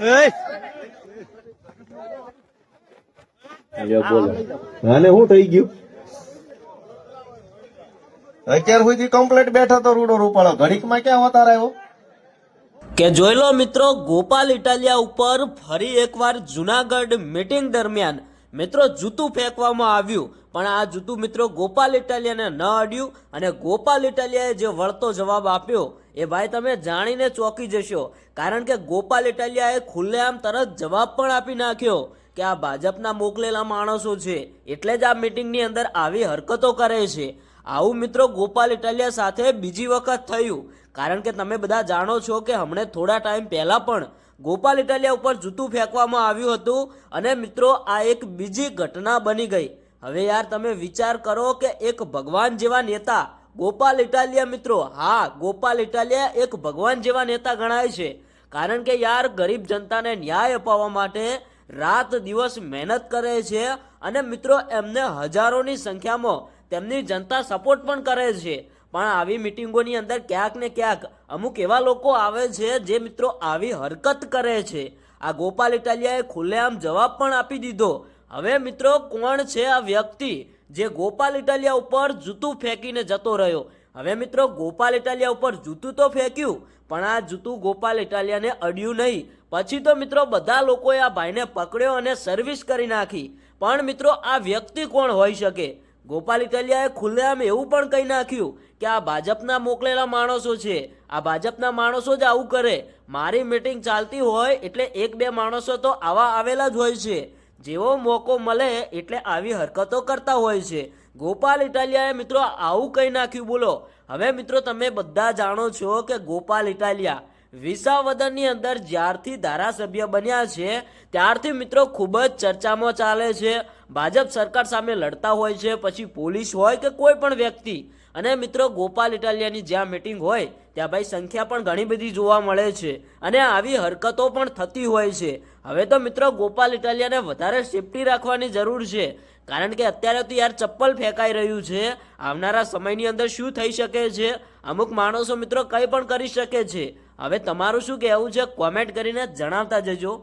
આને શું થઈ ગયું? અત્યાર સુધી કમ્પ્લેટ બેઠો તો રૂડો રૂપાળો. ઘડીકમાં ક્યાં હોતા રહ્યો કે જોઈ લો મિત્રો ગોપાલ ઇટાલિયા ઉપર ફરી એકવાર જુનાગઢ મીટિંગ દરમિયાન મિત્રો, જૂતું ફેંકવામાં આવ્યું, પણ આ જૂતું મિત્રો ગોપાલ ઇટાલિયાને ન અડ્યું અને ગોપાલ ઇટાલિયાએ જે વળતો જવાબ આપ્યો, એ ભાઈ તમે જાણીને ચોંકી જશો, કારણ કે ગોપાલ ઇટાલિયાએ ખુલ્લેઆમ તરત જવાબ પણ આપી નાખ્યો કે આ ભાજપના મોકલેલા માણસો છે, એટલે જ આ મિટિંગની અંદર આવી હરકતો કરે છે. આવું મિત્રો ગોપાલ ઇટાલિયા સાથે બીજી વખત થયું. કારણ કે તમે બધા જાણો છો કે હમણે થોડા ટાઈમ પહેલાં પણ ગોપાલ ઇટાલિયા ઉપર જૂતું ફેંકવામાં આવ્યું હતું અને મિત્રો આ એક બીજી ઘટના બની ગઈ. હવે યાર તમે વિચાર કરો કે એક ભગવાન જેવા નેતા ગોપાલ ઇટાલિયા મિત્રો, હા, ગોપાલ ઇટાલિયા એક ભગવાન જેવા નેતા ગણાય છે. કારણ કે યાર ગરીબ જનતાને ન્યાય અપાવવા માટે રાત દિવસ મહેનત કરે છે અને મિત્રો એમને હજારોની સંખ્યામાં તેમની જનતા સપોર્ટ પણ કરે છે. પણ આવી મિટિંગોની અંદર ક્યાંક ને ક્યાંક અમુક એવા લોકો આવે છે જે મિત્રો આવી હરકત કરે છે. આ ગોપાલ ઇટાલિયાએ ખુલ્લેઆમ જવાબ પણ આપી દીધો. હવે મિત્રો, કોણ છે આ વ્યક્તિ જે ગોપાલ ઇટાલિયા ઉપર જૂતું ફેંકીને જતો રહ્યો? હવે મિત્રો, ગોપાલ ઇટાલિયા ઉપર જૂતું તો ફેંક્યું, પણ આ જૂતું ગોપાલ ઇટાલિયાને અડ્યું નહીં. પછી તો મિત્રો, બધા લોકોએ આ ભાઈને પકડ્યો અને સર્વિસ કરી નાખી. પણ મિત્રો, આ વ્યક્તિ કોણ હોઈ શકે? ગોપાલ ઇટાલિયાએ ખુલ્લેઆમ એવું પણ કહી નાખ્યું કે આ ભાજપના મોકલેલા માણસો છે. આ ભાજપના માણસો જ આવું કરે. મારી મિટિંગ ચાલતી હોય એટલે એક બે માણસો તો આવા આવેલા જ હોય છે. જેવો મોકો મળે એટલે આવી હરકતો કરતા હોય છે. ગોપાલ ઇટાલિયાએ મિત્રો આવું કહી નાખ્યું, બોલો. હવે મિત્રો તમે બધા જાણો છો કે ગોપાલ ઇટાલિયા વિસાવદનની અંદર જ્યારથી ધારાસભ્ય બન્યા છે, ત્યારથી મિત્રો ખૂબ જ ચર્ચામાં ચાલે છે. ભાજપ સરકાર સામે લડતા હોય છે, પછી પોલીસ હોય કે કોઈ પણ વ્યક્તિ. અને મિત્રો, ગોપાલ ઇટાલિયાની જ્યાં મિટિંગ હોય, ત્યાં ભાઈ સંખ્યા પણ ઘણી બધી જોવા મળે છે. અને આવી હરકતો પણ થતી હોય છે. હવે તો મિત્રો, ગોપાલ ઇટાલિયાને વધારે સેફટી રાખવાની જરૂર છે. કારણ કે અત્યારે તો યાર ચપ્પલ ફેંકાઈ રહ્યું છે. આવનારા સમયની અંદર શું થઈ શકે છે? અમુક માણસો મિત્રો કંઈ પણ કરી શકે છે. હવે તમારું શું કહેવું છે? કોમેન્ટ કરીને જણાવતા જજો.